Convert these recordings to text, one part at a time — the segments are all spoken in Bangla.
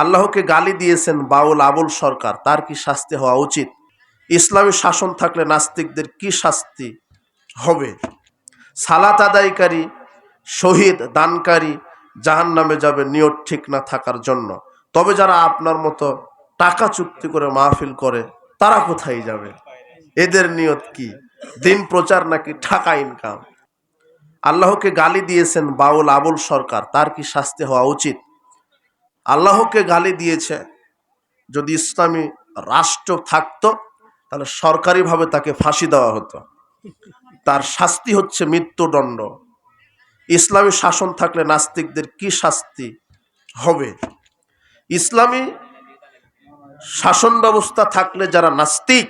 আল্লাহকে গালি দিয়েছেন বাউল আবুল সরকার, তার কি শাস্তি হওয়া উচিত? ইসলামী শাসন থাকলে নাস্তিকদের কি শাস্তি হবে? সালাত আদায়কারী, শহীদ, দানকারী জাহান নামে যাবে নিয়ত ঠিক না থাকার জন্য। তবে যারা আপনার মতো টাকা চুক্তি করে মাহফিল করে, তারা কোথায় যাবে? এদের নিয়ত কি? দিন প্রচার নাকি টাকা ইনকাম? আল্লাহকে গালি দিয়েছেন বাউল আবুল সরকার, তার কি শাস্তি হওয়া উচিত? আল্লাহকে গালি দিয়েছে। যদি ইসলামী রাষ্ট্র থাকতো, তাহলে সরকারিভাবে তাকে ফাঁসি দেওয়া হতো। তার শাস্তি হচ্ছে মৃত্যুদণ্ড। ইসলামী শাসন থাকলে নাস্তিকদের কি শাস্তি হবে? ইসলামী শাসন ব্যবস্থা থাকলে যারা নাস্তিক,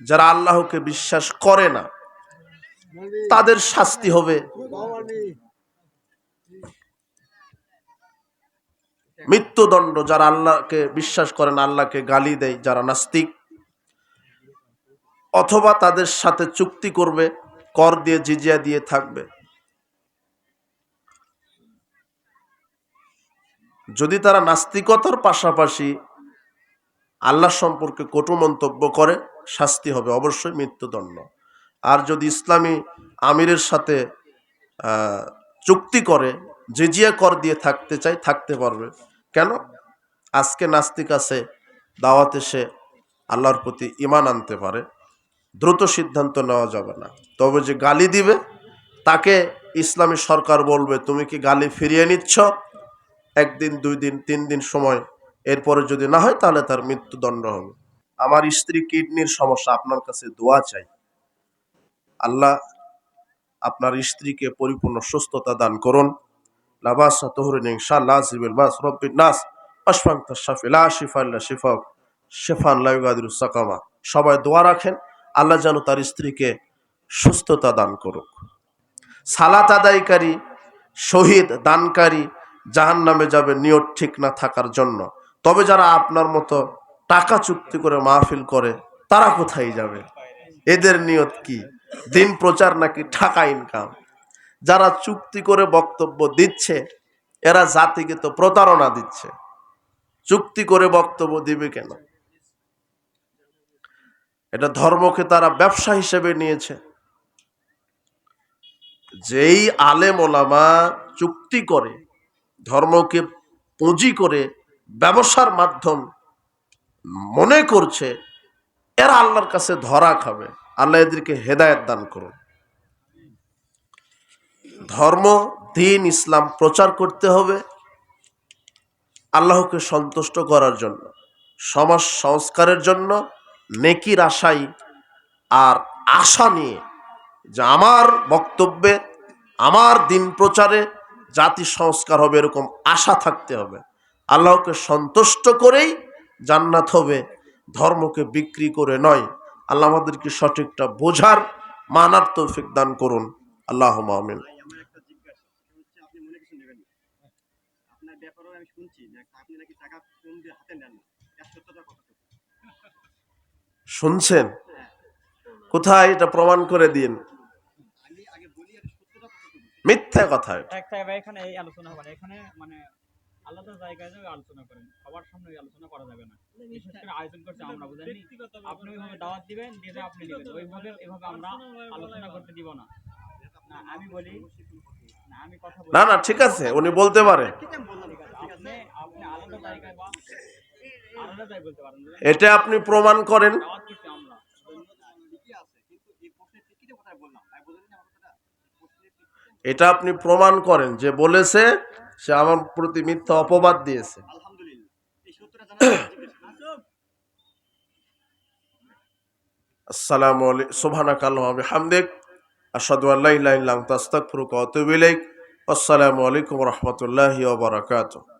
যারা আল্লাহকে বিশ্বাস করে না, তাদের শাস্তি হবে মৃত্যুদণ্ড যারা আল্লাহকে বিশ্বাস করেন আল্লাহকে গালি দেয়, যারা নাস্তিক, অথবা তাদের সাথে চুক্তি করবে, কর দিয়ে, জিজিয়া দিয়ে থাকবে। যদি তারা নাস্তিকতার পাশাপাশি আল্লাহ সম্পর্কে কটু মন্তব্য করে, শাস্তি হবে অবশ্যই মৃত্যুদণ্ড। আর যদি ইসলামী আমিরের সাথে চুক্তি করে, জিজিয়া কর দিয়ে থাকতে চাই থাকতে পারবে। কেন? আজকে নাস্তিক আছে, দাওয়াতে সে আল্লাহর প্রতি ইমান আনতে পারে, দ্রুত সিদ্ধান্ত নেওয়া যাবে না। তবে যে গালি দিবে, তাকে ইসলামী সরকার বলবে, তুমি কি গালি ফিরিয়ে নিচ্ছ? একদিন, দুই দিন, তিন দিন সময় এরপরে যদি না হয়, তাহলে তার মৃত্যুদণ্ড হবে। আমার স্ত্রী কিডনির সমস্যা, আপনার কাছে দোয়া চাই। আল্লাহ আপনার স্ত্রীকে পরিপূর্ণ সুস্থতা দান করুন। লাবাস তহরিন ইনশাআল্লাহ জিবিল বাস রব্বিন নাস। তাশাফি লা শিফা ইল্লা শিফা শেফান ইউগাদিরুস সাকামা। সবাই দোয়া রাখেন, আল্লাহ যেন তার স্ত্রীকে সুস্থতা দান করুক। সালাত আদায়কারী, শহীদ, দানকারী জাহান নামে যাবে নিয়ত ঠিক না থাকার জন্য। তবে যারা আপনার মতো টাকা চুক্তি করে মাহফিল করে, তারা কোথায় যাবে? এদের নিয়ত কি? দিন প্রচার নাকি টাকা ইনকাম? যারা চুক্তি করে বক্তব্য দিচ্ছে, এরা জাতিকে তো প্রতারণা দিচ্ছে। চুক্তি করে বক্তব্য দিবে কেন? এটা ধর্মকে তারা ব্যবসা হিসেবে নিয়েছে। যেই আলেম ওলামা চুক্তি করে, ধর্মকে পুঁজি করে ব্যবসার মাধ্যম মনে করছে, এরা আল্লাহর কাছে ধরা খাবে। আল্লাহ এদেরকে হেদায়ত দান করুন। ধর্ম, দিন, ইসলাম প্রচার করতে হবে আল্লাহকে সন্তুষ্ট করার জন্য, সমাজ সংস্কারের জন্য, নেকির আশাই আর আশা নিয়ে যে আমার বক্তব্যে, আমার দিন প্রচারে জাতি সংস্কার হবে এরকম আশা থাকতে হবে। আল্লাহকে সন্তুষ্ট করেই জান্নাত হবে, ধর্মকে বিক্রি করে নয়। আল্লাহ আমাদেরকে সঠিকটা বোঝার, মানার তৌফিক দান করুন। আল্লাহ আমিন ভাই আমার একটা জিজ্ঞাসা সেটা হচ্ছে আপনি মনে কিছু নেবেন না আপনার ব্যাপারেও আমি শুনছি যে আপনি নাকি টাকা কম দিয়ে হাতে নেন না। এর সত্যতা কত শুনছেন? কোথায়? এটা প্রমাণ করে দিন। মিথ্যা কথা। এখানে এই আলোচনা হবে এখানে মানে আলাদা জায়গায় যাবে আলোচনা করেন। সবার সামনে আলোচনা করা যাবে না। বিশেষ করে আয়োজন করছে আমরা বুঝেননি? আপনি ওইভাবে দাওয়াত দিবেন দিয়ে আপনি ওইভাবে এভাবে আমরা আলোচনা করতে দিব না। না আমি বলি না আমি কথা না না ঠিক আছে উনি বলতে পারে। আমার কথাটা প্রশ্নের প্রেক্ষিতে এটা আপনি প্রমাণ করেন যে বলেছে সে আমার প্রতি মিথ্যা অপবাদ দিয়েছে। আসসালামু আলাইকুম সুবহানাকা আল্লাহুম্মা বিহামদিক। আশহাদু আল্লা ইলাহা ইল্লা আনতা আস্তাগফিরুকা ওয়া আতুবু ইলাইক। আসসালামু আলাইকুম ওয়া রাহমাতুল্লাহি ওয়া বারাকাতুহু।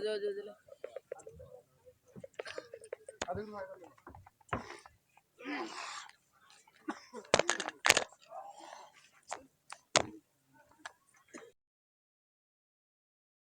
ওই।